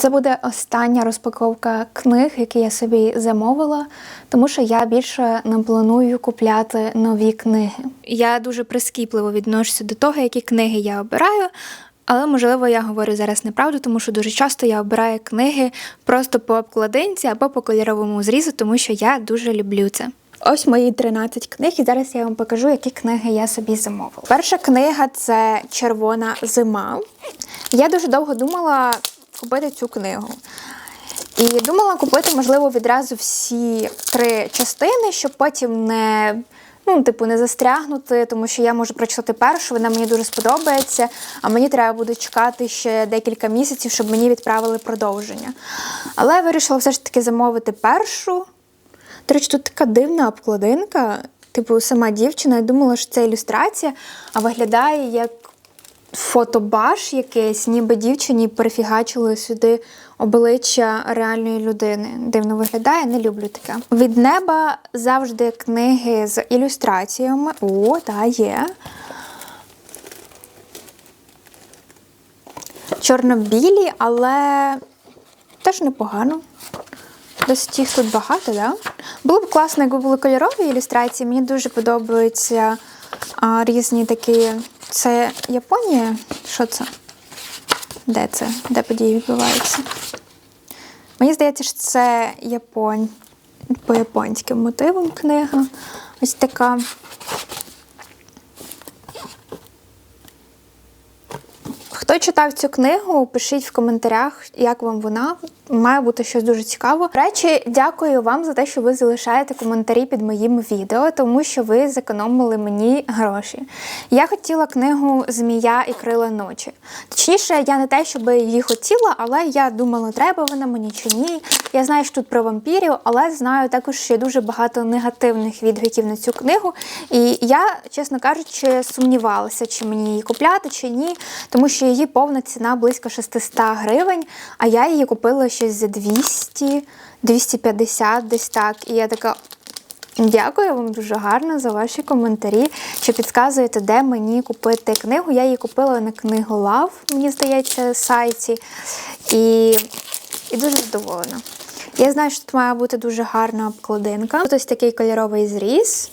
Це буде остання розпаковка книг, які я собі замовила, тому що я більше не планую купляти нові книги. Я дуже прискіпливо відношуся до того, які книги я обираю. Але можливо я говорю зараз неправду, тому що дуже часто я обираю книги просто по обкладинці або по кольоровому зрізу, тому що я дуже люблю це. Ось мої 13 книг, і зараз я вам покажу, які книги я собі замовила. Перша книга це Червона зима. Я дуже довго думала купити цю книгу. І думала купити, можливо, відразу всі три частини, щоб потім не. Ну, типу, не застрягнути, тому що я можу прочитати першу, вона мені дуже сподобається, а мені треба буде чекати ще декілька місяців, щоб мені відправили продовження. Але я вирішила все ж таки замовити першу. До речі, тут така дивна обкладинка. Типу, сама дівчина, я думала, що це ілюстрація, а виглядає як фотобаш якийсь, ніби дівчині перефігачили сюди обличчя реальної людини. Дивно виглядає, не люблю таке. Від неба завжди книги з ілюстраціями. О, так, є. Чорно-білі, але теж непогано. Досить їх тут багато, да? Було б класно, якби були кольорові ілюстрації. Мені дуже подобаються а, різні такі. Це Японія? Що це? Де це? Де події відбуваються? Мені здається, що це Японь... по японським мотивам книга. Ось така. Хто читав цю книгу, пишіть в коментарях, як вам вона. Має бути щось дуже цікаво. Речі, дякую вам за те, що ви залишаєте коментарі під моїм відео, тому що ви зекономили мені гроші. Я хотіла книгу Змія і крила ночі. Точніше, я не те, щоб її хотіла, але я думала, треба вона мені чи ні. Я знаю, що тут про вампірів, але знаю також, є дуже багато негативних відгуків на цю книгу. І я, чесно кажучи, сумнівалася, чи мені її купляти, чи ні, тому що її повна ціна близько 600 гривень, а я її купила щось за 200, 250 десь так. І я така. Дякую вам дуже гарно за ваші коментарі, що підказуєте, де мені купити книгу. Я її купила на книгу Лав, мені здається, сайті. І, і дуже задоволена. Я знаю, що тут має бути дуже гарна обкладинка. Тут ось такий кольоровий зріз.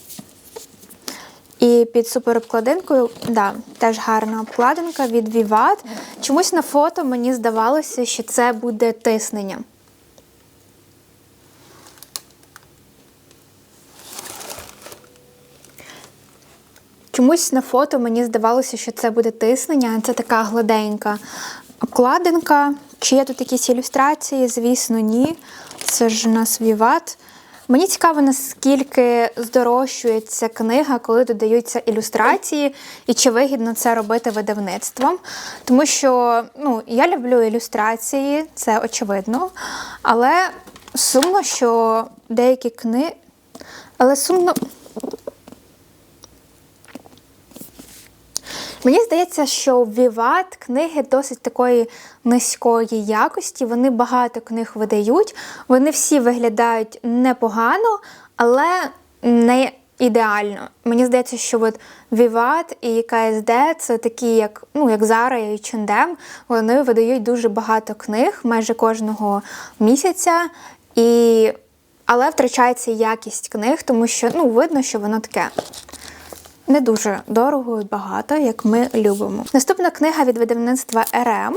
І під суперобкладинкою, да, теж гарна обкладинка від Vivat. Чомусь на фото мені здавалося, що це буде тиснення. Чомусь на фото мені здавалося, що це буде тиснення, це така гладенька обкладинка. Чи є тут якісь ілюстрації? Звісно, ні. Це ж у нас Vivat. Мені цікаво, наскільки здорожчується книга, коли додаються ілюстрації, і чи вигідно це робити видавництвом. Тому що ну, я люблю ілюстрації, це очевидно. Але сумно, що деякі книги. Але сумно. Мені здається, що Віват книги досить такої низької якості. Вони багато книг видають. Вони всі виглядають непогано, але не ідеально. Мені здається, що от Віват і КСД це такі, як ну, як Зара і H&M, Вони видають дуже багато книг майже кожного місяця. І... Але втрачається якість книг, тому що ну, видно, що воно таке не дуже дорого і багато, як ми любимо. Наступна книга від видавництва РМ.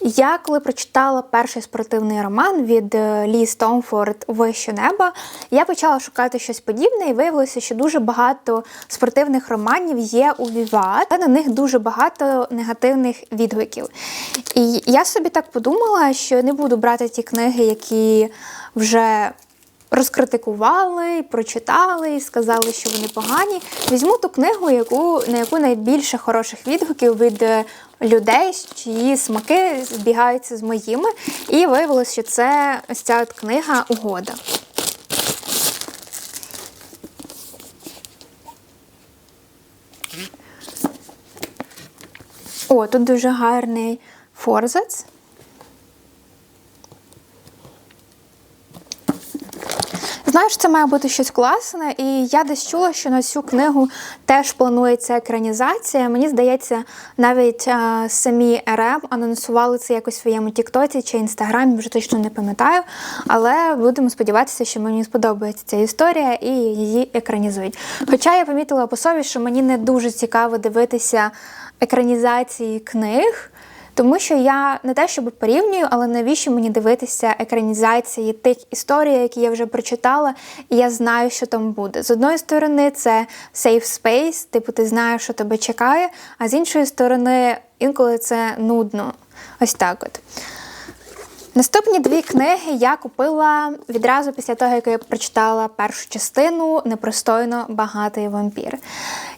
Я коли прочитала перший спортивний роман від е, Лі Стомфорд Вище неба, я почала шукати щось подібне, і виявилося, що дуже багато спортивних романів є у Віват, але на них дуже багато негативних відгуків. І я собі так подумала, що не буду брати ті книги, які вже розкритикували, прочитали і сказали, що вони погані. Візьму ту книгу, яку, на яку найбільше хороших відгуків від е, людей, чиї смаки збігаються з моїми. І виявилося, що це ось ця от книга Угода. О, тут дуже гарний форзац. Знаю, що це має бути щось класне, і я десь чула, що на цю книгу теж планується екранізація. Мені здається, навіть а, самі РМ анонсували це якось в своєму Тіктоці чи інстаграмі, вже точно не пам'ятаю. Але будемо сподіватися, що мені сподобається ця історія і її екранізують. Хоча я помітила по собі, що мені не дуже цікаво дивитися екранізації книг. Тому що я не те, щоб порівнюю, але навіщо мені дивитися екранізації тих історій, які я вже прочитала, і я знаю, що там буде. З одної сторони, це safe space, типу ти знаєш, що тебе чекає, а з іншої сторони, інколи це нудно. Ось так от. Наступні дві книги я купила відразу після того, як я прочитала першу частину Непростойно багатий вампір.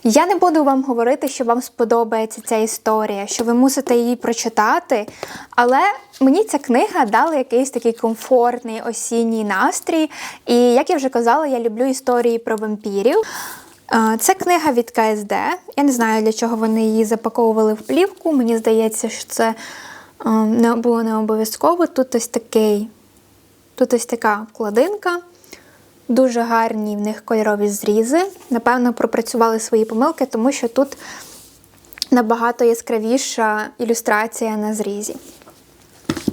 Я не буду вам говорити, що вам сподобається ця історія, що ви мусите її прочитати, але мені ця книга дала якийсь такий комфортний осінній настрій. І як я вже казала, я люблю історії про вампірів. Це книга від КСД. Я не знаю, для чого вони її запаковували в плівку. Мені здається, що це не було не обов'язково. Тут ось такий, тут ось така вкладинка. Дуже гарні в них кольорові зрізи. Напевно, пропрацювали свої помилки, тому що тут набагато яскравіша ілюстрація на зрізі.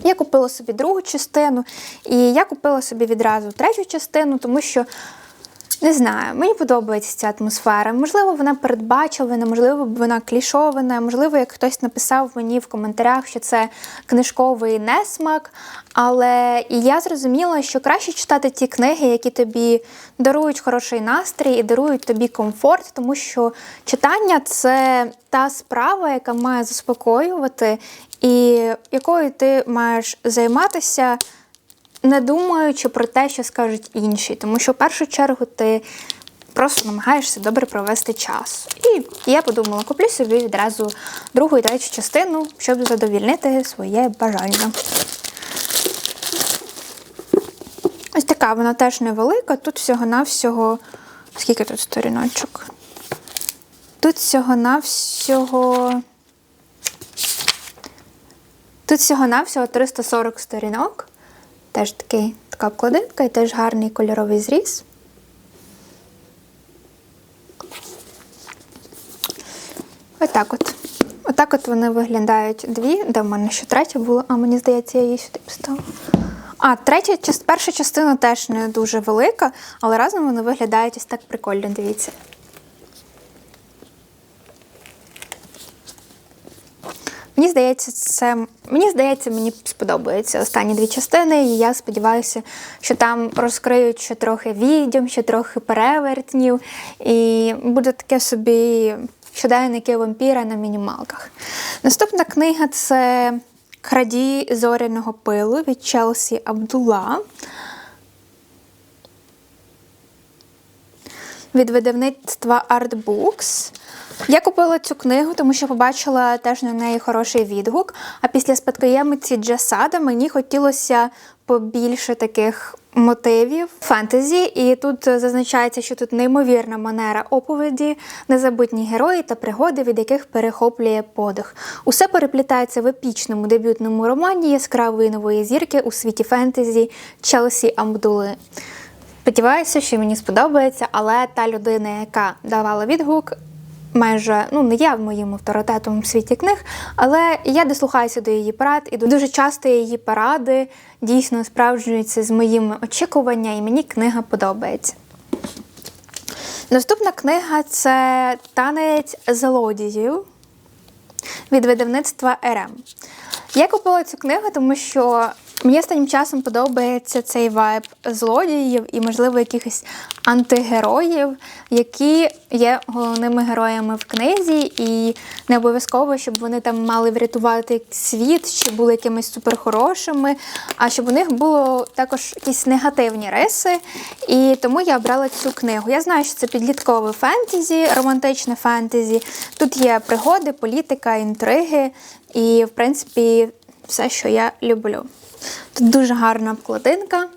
Я купила собі другу частину, і я купила собі відразу третю частину, тому що не знаю, мені подобається ця атмосфера. Можливо, вона передбачувана, можливо, вона клішована, можливо, як хтось написав мені в коментарях, що це книжковий несмак. Але і я зрозуміла, що краще читати ті книги, які тобі дарують хороший настрій і дарують тобі комфорт, тому що читання це та справа, яка має заспокоювати, і якою ти маєш займатися не думаючи про те, що скажуть інші, тому що в першу чергу ти просто намагаєшся добре провести час. І я подумала, куплю собі відразу другу і третю частину, щоб задовільнити своє бажання. Ось така вона теж невелика. Тут всього-навсього. Скільки тут сторіночок? Тут всього-навсього. Тут всього-навсього 340 сторінок. Теж такий, така обкладинка і теж гарний кольоровий зріз. Отак от. Отак от вони виглядають дві, де в мене ще третя була, а мені здається, я її сюди поставила. А, третя, перша частина теж не дуже велика, але разом вони виглядають ось так прикольно, дивіться. Мені здається, це мені здається, мені сподобаються останні дві частини, і я сподіваюся, що там розкриють ще трохи відьом, ще трохи перевертнів, і буде таке собі щоденники вампіра на мінімалках. Наступна книга це Крадій зоряного пилу від Челсі Абдула. від видавництва Art Books. Я купила цю книгу, тому що побачила теж на неї хороший відгук. А після спадкоємиці Джасада мені хотілося побільше таких мотивів фентезі. І тут зазначається, що тут неймовірна манера оповіді, незабутні герої та пригоди, від яких перехоплює подих. Усе переплітається в епічному дебютному романі яскравої нової зірки у світі фентезі Челсі Амбдули. Сподіваюся, що мені сподобається, але та людина, яка давала відгук, майже ну не є моїм авторитетом в світі книг, але я дослухаюся до її порад, і дуже часто її поради дійсно справджуються з моїми очікуваннями, і мені книга подобається. Наступна книга це Танець злодіїв від видавництва РМ. Я купила цю книгу, тому що мені останнім часом подобається цей вайб злодіїв і, можливо, якихось антигероїв, які є головними героями в книзі, і не обов'язково, щоб вони там мали врятувати світ, чи були якимись суперхорошими, а щоб у них було також якісь негативні риси. І тому я обрала цю книгу. Я знаю, що це підліткове фентезі, романтичне фентезі. Тут є пригоди, політика, інтриги і, в принципі, все, що я люблю. Тут дуже гарна обкладинка,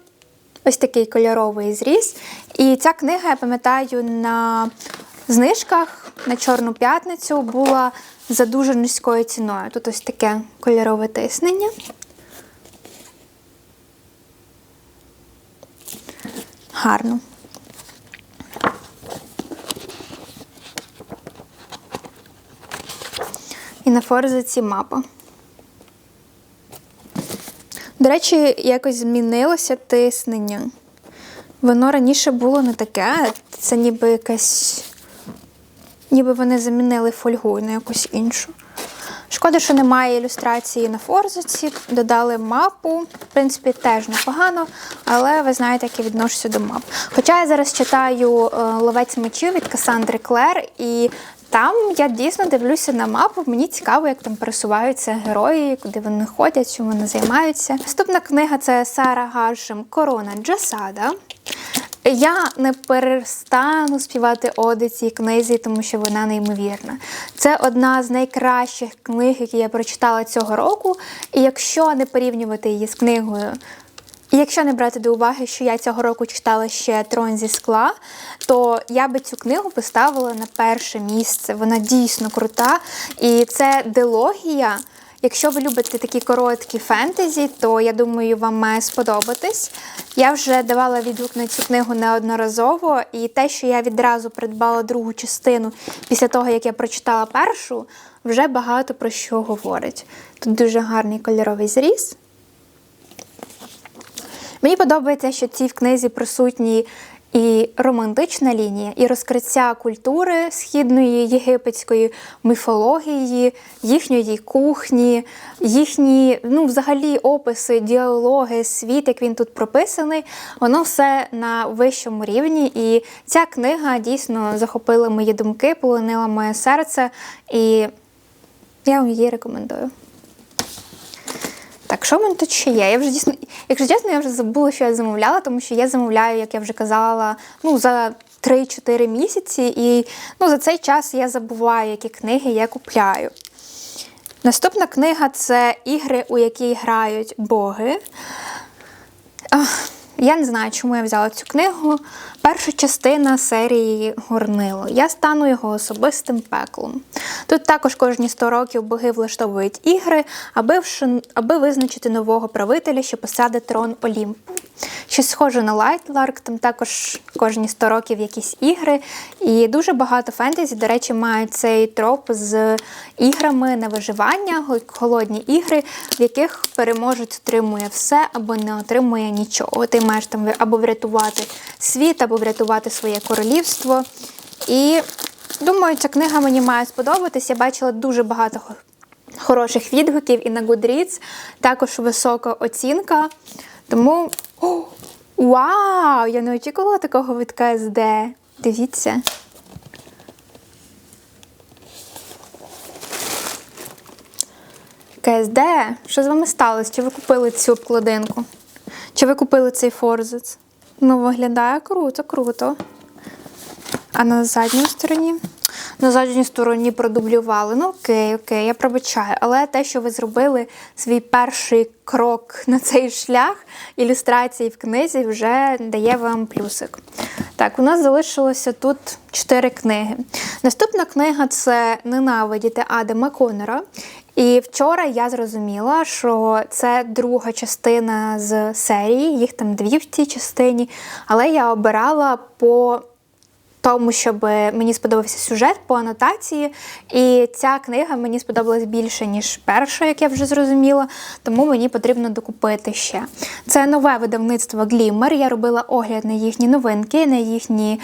ось такий кольоровий зріз. І ця книга, я пам'ятаю, на знижках на Чорну п'ятницю була за дуже низькою ціною. Тут ось таке кольорове тиснення. гарно. І на форзиці мапа. До речі, якось змінилося тиснення. Воно раніше було не таке, це ніби якась. Ніби вони замінили фольгу на якусь іншу. Шкода, що немає ілюстрації на форзиці, додали мапу. В принципі, теж непогано, але ви знаєте, як я відношуся до мап. Хоча я зараз читаю е, Ловець мечів від Касандри Клер, і там я дійсно дивлюся на мапу. Мені цікаво, як там пересуваються герої, куди вони ходять, чим вони займаються. Наступна книга це Сара Гаршем Корона Джасада. Я не перестану співати оди цій книзі, тому що вона неймовірна. Це одна з найкращих книг, які я прочитала цього року. І якщо не порівнювати її з книгою, якщо не брати до уваги, що я цього року читала ще Трон зі скла, то я би цю книгу поставила на перше місце. Вона дійсно крута. І це дилогія. Якщо ви любите такі короткі фентезі, то я думаю, вам має сподобатись. Я вже давала відгук на цю книгу неодноразово, і те, що я відразу придбала другу частину після того, як я прочитала першу, вже багато про що говорить. Тут дуже гарний кольоровий зріз. Мені подобається, що в цій в книзі присутні і романтична лінія, і розкриття культури східної єгипетської міфології, їхньої кухні, їхні, ну, взагалі, описи, діалоги, світ, як він тут прописаний, воно все на вищому рівні. І ця книга дійсно захопила мої думки, полонила моє серце, і я вам її рекомендую. Так, що в мене тут ще є? Я вже дійсно, якщо чесно, я вже забула, що я замовляла, тому що я замовляю, як я вже казала, ну, за 3-4 місяці, і ну, за цей час я забуваю, які книги я купляю. Наступна книга це ігри, у які грають боги. Я не знаю, чому я взяла цю книгу. Перша частина серії Горнило. Я стану його особистим пеклом. Тут також кожні 100 років боги влаштовують ігри, аби вшан... аби визначити нового правителя, що посаде трон Олімпу. Щось схоже на Лайтларк, там також кожні 100 років якісь ігри. І дуже багато фентезі, до речі, мають цей троп з іграми на виживання, холодні ігри, в яких переможець отримує все або не отримує нічого. Ти маєш там або врятувати світ, або врятувати своє королівство. І думаю, ця книга мені має сподобатись. Я бачила дуже багато хороших відгуків і на Goodreads, також висока оцінка. Тому. О, вау! Я не очікувала такого від КСД. Дивіться. КСД, що з вами сталося? Чи ви купили цю обкладинку? Чи ви купили цей форзиц? Ну, виглядає круто, круто. А на задній стороні? На задній стороні продублювали. Ну, окей, окей, я пробачаю. Але те, що ви зробили свій перший крок на цей шлях ілюстрації в книзі, вже дає вам плюсик. Так, у нас залишилося тут чотири книги. Наступна книга це Ненавидіти Адама Конора. І вчора я зрозуміла, що це друга частина з серії, їх там дві в цій частині, але я обирала по тому, щоб мені сподобався сюжет по анотації. І ця книга мені сподобалась більше, ніж перша, як я вже зрозуміла, тому мені потрібно докупити ще. Це нове видавництво Гліммер. Я робила огляд на їхні новинки, на їхні.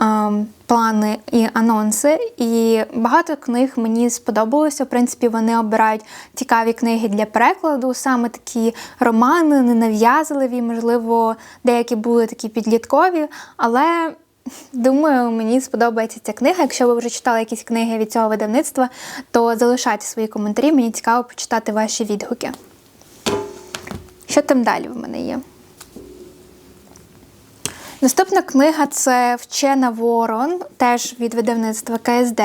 Ем, Плани і анонси, і багато книг мені сподобалося. В принципі, вони обирають цікаві книги для перекладу, саме такі романи, ненав'язливі, можливо, деякі були такі підліткові, але Думаю, мені сподобається ця книга. Якщо ви вже читали якісь книги від цього видавництва, то залишайте свої коментарі, мені цікаво почитати ваші відгуки. Що там далі в мене є? Наступна книга це Вчена Ворон, теж від видавництва КСД.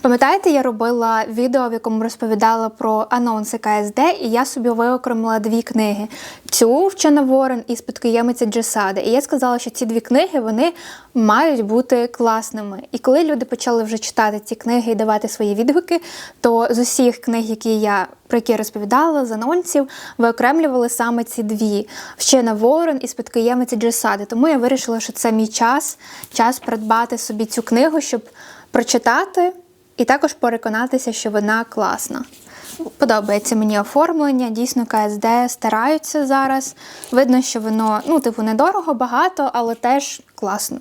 Пам'ятаєте, я робила відео, в якому розповідала про анонси КСД, і я собі виокремила дві книги: цю Вчена Ворон і спадкоємиця Джесади. І я сказала, що ці дві книги вони мають бути класними. І коли люди почали вже читати ці книги і давати свої відгуки, то з усіх книг, які я про які я розповідала, з анонсів, виокремлювали саме ці дві вчена Ворон і спадкоємиці Джесади. Тому я вирішила, що це мій час, час придбати собі цю книгу, щоб прочитати і також переконатися, що вона класна. Подобається мені оформлення, дійсно КСД стараються зараз. Видно, що воно, ну, типу, недорого, багато, але теж класно.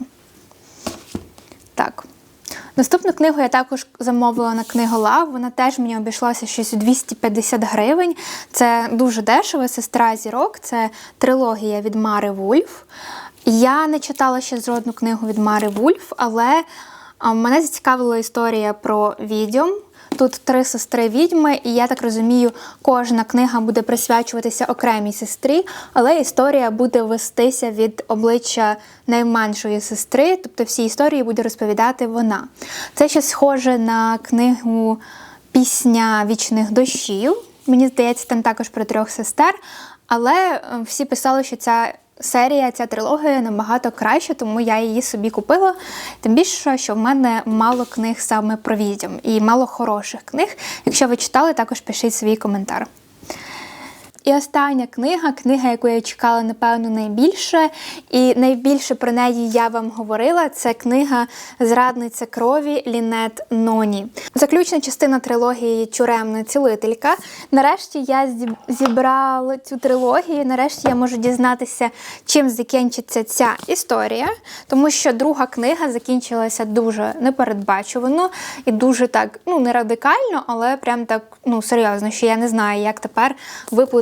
Так. Наступну книгу я також замовила на книголав. Вона теж мені обійшлася щось у 250 гривень. Це дуже дешево, сестра зірок. Це трилогія від Мари Вульф. Я не читала ще жодну книгу від Мари Вульф, але мене зацікавила історія про відьом. Тут три сестри відьми, і я так розумію, кожна книга буде присвячуватися окремій сестрі, але історія буде вестися від обличчя найменшої сестри, тобто всі історії буде розповідати вона. Це ще схоже на книгу Пісня вічних дощів. Мені здається, там також про трьох сестер, але е, всі писали, що ця серія, ця трилогія набагато краще, тому я її собі купила. Тим більше, що в мене мало книг саме про відьом і мало хороших книг. Якщо ви читали, також пишіть свій коментар. І остання книга, книга, яку я чекала, напевно, найбільше, і найбільше про неї я вам говорила. Це книга Зрадниця крові Лінет Ноні. Заключна частина трилогії Тюремна цілителька. Нарешті я зібрала цю трилогію. Нарешті я можу дізнатися, чим закінчиться ця історія, тому що друга книга закінчилася дуже непередбачувано і дуже так, ну не радикально, але прям так ну серйозно, що я не знаю, як тепер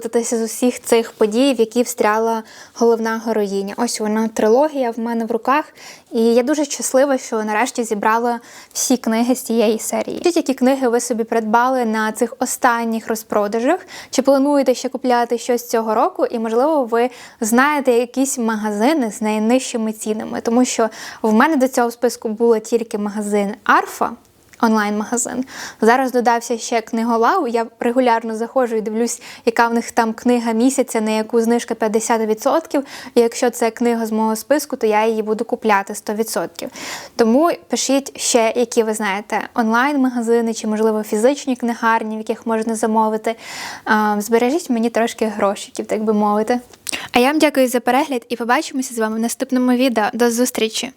виплутатися з усіх цих подій, в які встряла головна героїня. Ось вона трилогія в мене в руках, і я дуже щаслива, що нарешті зібрала всі книги з цієї серії. Ті, які книги ви собі придбали на цих останніх розпродажах, чи плануєте ще купляти щось цього року, і можливо ви знаєте якісь магазини з найнижчими цінами, тому що в мене до цього списку було тільки магазин Арфа онлайн-магазин. Зараз додався ще книголав. Я регулярно заходжу і дивлюсь, яка в них там книга місяця, на яку знижка 50%. І якщо це книга з мого списку, то я її буду купляти 100%. Тому пишіть ще, які ви знаєте, онлайн-магазини чи, можливо, фізичні книгарні, в яких можна замовити. Збережіть мені трошки грошиків, так би мовити. А я вам дякую за перегляд і побачимося з вами в наступному відео. До зустрічі!